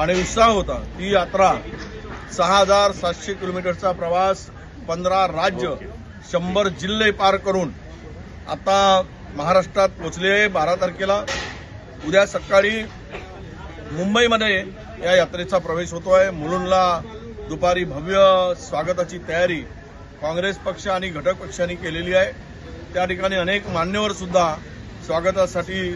आणि उत्साह होता. ती यात्रा सहा हजार सातशे किलोमीटरचा प्रवास पंधरा राज्य शंभर जिल्हे पार करून आता महाराष्ट्रात पोचले आहे बारा तारखेला. उद्या सकाळी मुंबईमध्ये या यात्रेचा प्रवेश होतोय. मुलुंडला दुपारी भव्य स्वागताची तयारी काँग्रेस पक्ष आणि घटक पक्षांनी केलेली आहे. त्या ठिकाणी अनेक मान्यवर सुद्धा स्वागतासाठी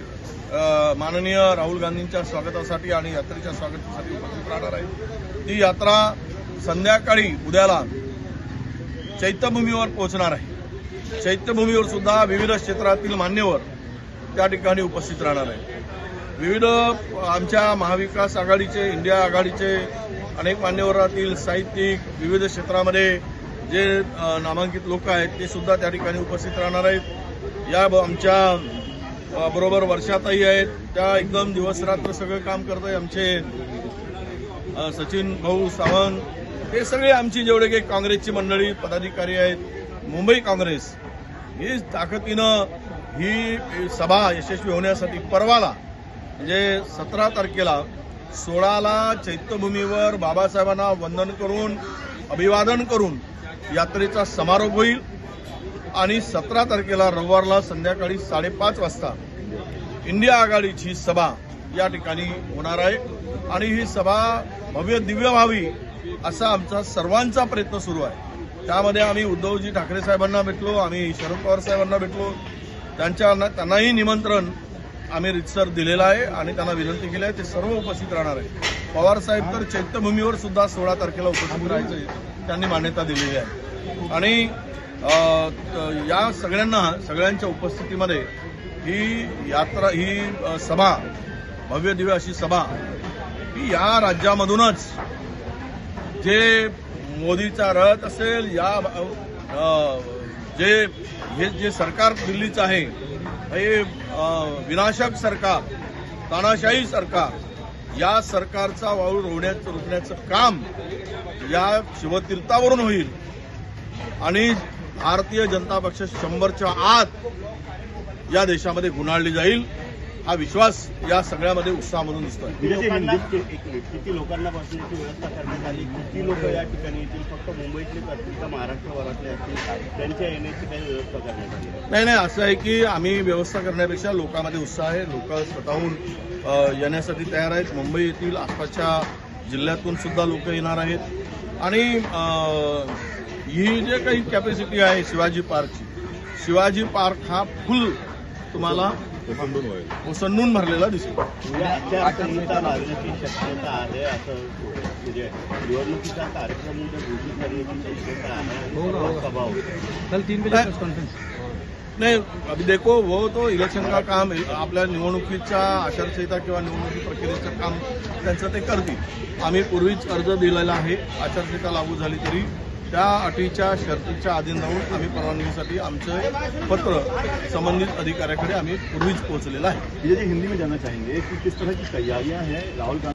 माननीय राहुल गांधींच्या स्वागतासाठी आणि यात्रेच्या स्वागतासाठी उपस्थित राहणार आहे. ती यात्रा संध्याकाळी उद्याला चैत्यभूमीवर पोहोचणार आहे. चैत्यभूमीवर सुद्धा विविध क्षेत्रातील मान्यवर त्या ठिकाणी उपस्थित राहणार आहे विविध आमच्या महाविकास आघाडीचे इंडिया आघाडीचे अनेक मान्यवरातील साहित्यिक विविध क्षेत्रामध्ये जे नामांकित लोक आहेत ते सुद्धा त्या ठिकाणी उपस्थित राहणार आहेत. या आमच्या बरोबर वर्षाताई आहेत. त्या एकदम दिवस रात्र सगळं काम करत आहे आमचे सचिन भाऊ सावंत. हे सगळे आमची जेवढे काही काँग्रेसची मंडळी पदाधिकारी आहेत. मुंबई काँग्रेस. ही ताकदीनं ही सभा यशस्वी होण्यासाठी परवाला म्हणजे सतरा तारखेला सोळाला चैत्यभूमीवर बाबासाहेबांना वंदन करून अभिवादन करून यात्रेचा समारोप होईल. आणि सतरा तारखेला रविवारला संध्याकाळी साडेपाच वाजता इंडिया आघाडीची सभा या ठिकाणी होणार आहे. आणि ही सभा भव्य दिव्य व्हावी असा आमचा सर्वांचा प्रयत्न सुरू आहे. त्यामध्ये आम्ही उद्धवजी ठाकरे साहेबांना भेटलो आम्ही शरद पवार साहेबांना भेटलो. त्यांच्या त्यांनाही निमंत्रण आम्ही रितसर दिलेलं आहे आणि त्यांना विनंती केली आहे ते सर्व उपस्थित राहणार आहे पवार साहेब तर चैत्यभूमीवर सुद्धा सोळा तारखेला उपस्थित राहायचं त्यांनी मान्यता दिलेली आहे. आणि या सगळ्यांना सगळ्यांच्या उपस्थितीमध्ये ही यात्रा ही सभा भव्य दिव्य अशी सभा ही या राज्यामधूनच जे मोदीचा रथ असेल या जे हे जे सरकार दिल्लीचं आहे हे विनाशक सरकार तानाशाही सरकार या सरकारचा वाळू रोवण्याचं रोखण्याचं काम या शिवतीर्थावरून होईल. आणि भारतीय जनता पक्ष शंभरच्या आत या देशामध्ये गुन्हाळली जाईल हा विश्वास या सगळ्यामध्ये उत्साहामधून दिसतोय. किती लोकांना बसण्याची व्यवस्था करण्यात आली? किती लोक या ठिकाणी येतील? फक्त मुंबईतलेच असतील का महाराष्ट्रभरातले असतील? त्यांच्या येण्याची काही व्यवस्था करण्यात आली? नाही नाही असं आहे की आम्ही व्यवस्था करण्यापेक्षा लोकांमध्ये उत्साह आहे. लोक स्वतःहून येण्यासाठी तयार आहेत. मुंबई येथील आसपासच्या जिल्ह्यातून सुद्धा लोक येणार आहेत. आणि ही जे काही कॅपॅसिटी आहे शिवाजी पार्कची शिवाजी पार्क हा फुल तुम्हाला ओसंडून भरलेला दिसेल. कॉन्फ्रेंस नाही अभी देखो वो तो इलेक्शन का काम आपल्या निवडणुकीच्या आचारसंहिता किंवा निवडणुकी प्रक्रियेचं काम त्यांचं ते करतील. आम्ही पूर्वीच अर्ज दिलेला आहे. आचारसंहिता लागू झाली तरी त्या अटीच्या शर्तीच्या अधीन राहून आम्ही परवानगीसाठी आमचं पत्र संबंधित अधिकाऱ्याकडे आम्ही पूर्वीच पोहोचलेलं आहे. हिंदी में जानना चाहेंगे कि किस तरह की तैयारियां हैं? राहुल गांधी